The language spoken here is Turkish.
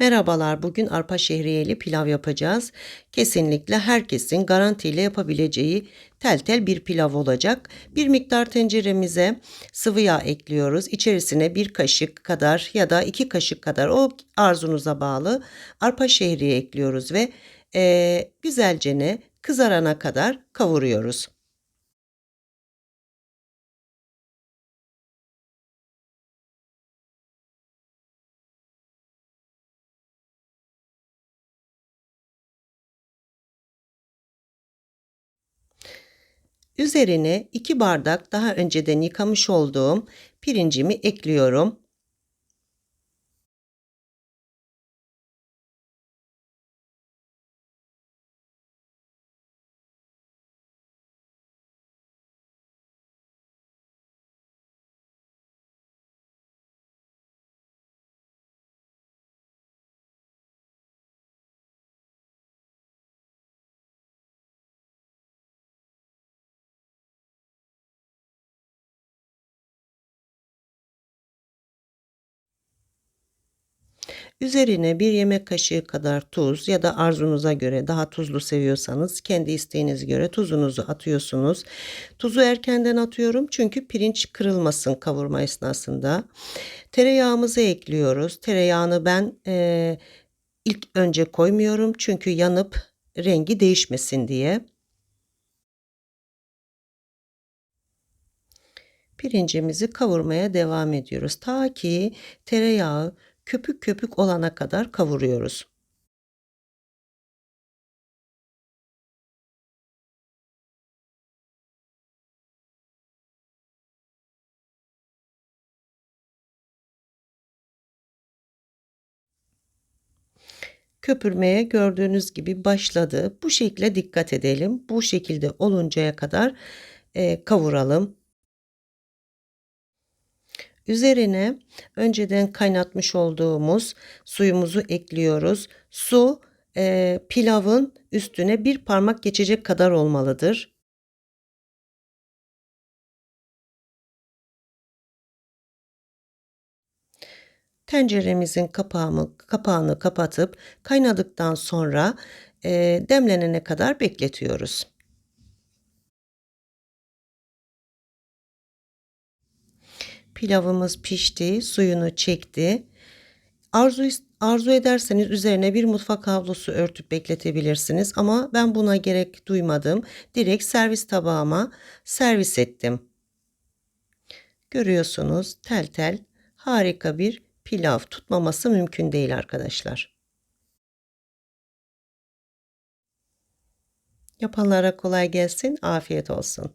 Merhabalar, bugün arpa şehriyeli pilav yapacağız. Kesinlikle herkesin garantiyle yapabileceği tel tel bir pilav olacak. Bir miktar tenceremize sıvı yağ ekliyoruz. İçerisine bir kaşık kadar ya da iki kaşık kadar o arzunuza bağlı arpa şehriye ekliyoruz ve e, güzelce kızarana kadar kavuruyoruz. Üzerine 2 bardak daha önceden yıkamış olduğum pirincimi ekliyorum. Üzerine bir yemek kaşığı kadar tuz ya da arzunuza göre daha tuzlu seviyorsanız kendi isteğinize göre tuzunuzu atıyorsunuz. Tuzu erkenden atıyorum çünkü pirinç kırılmasın kavurma esnasında. Tereyağımızı ekliyoruz. Tereyağını ben e, ilk önce koymuyorum çünkü yanıp rengi değişmesin diye. Pirincimizi kavurmaya devam ediyoruz. Ta ki tereyağı köpük köpük olana kadar kavuruyoruz. köpürmeye gördüğünüz gibi başladı. Bu şekilde dikkat edelim. Bu şekilde oluncaya kadar e, kavuralım. Üzerine önceden kaynatmış olduğumuz suyumuzu ekliyoruz. Su e, pilavın üstüne bir parmak geçecek kadar olmalıdır. Tenceremizin kapağını, kapağını kapatıp kaynadıktan sonra e, demlenene kadar bekletiyoruz. Pilavımız pişti, suyunu çekti. Arzu arzu ederseniz üzerine bir mutfak havlusu örtüp bekletebilirsiniz ama ben buna gerek duymadım. Direkt servis tabağıma servis ettim. Görüyorsunuz tel tel harika bir pilav tutmaması mümkün değil arkadaşlar. Yapanlara kolay gelsin, afiyet olsun.